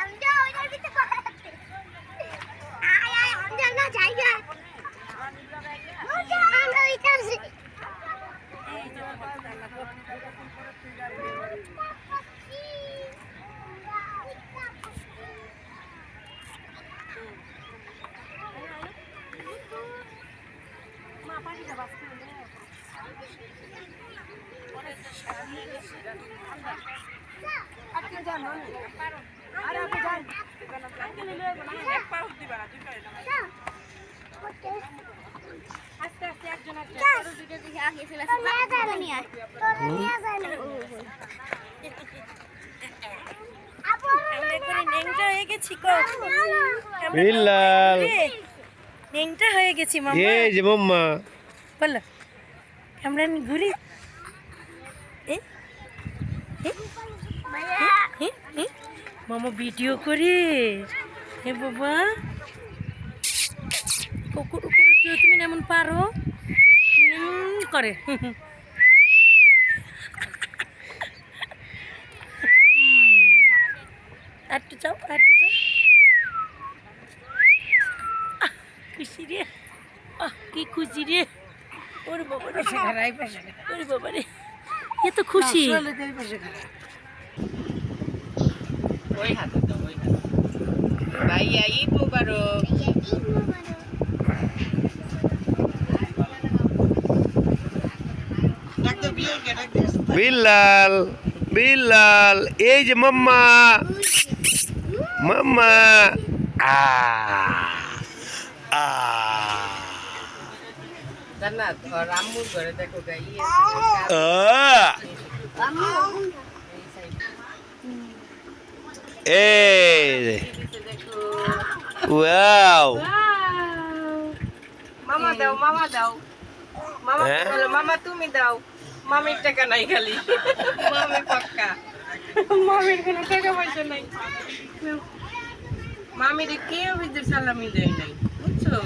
আমজা ওইটার ভিতরে আয় আয় আমজা না জায়গা আমরা হয়ে গেছি গো বিল্লাল। নেংটা হয়ে গেছি মামা এই যে মাম্মা। বলো আমরা আমি ঘুরি? মামা ভিডিও করে। হে বাবা। কুকুর কুকুর কেউ তুমি এমন পারো করে। আর একটু যাও একটু যাও আহ, খুশি রে। কি খুশি রে। ওর বাবা রে। ওরে বাবা রে। খুশি। ভাইয়া ঈদ মুবারক। বিল্লাল বিল্লাল এই যে মাম্মা। মাম্মা। আ আ। আম্মুর ঘরে দেখো গাই আ! এই দেখো ওয়াও। মামা দাও মামা দাও। মামা হ্যাঁ? বলো মামা তুমি দাও। মামির টাকা নাই খালি। মামি পাক্কা। মামির কোনো টাকা পয়সা নাই। মামির কেউ বিদ্যুৎ সালামি দেয় নাই বুঝছ?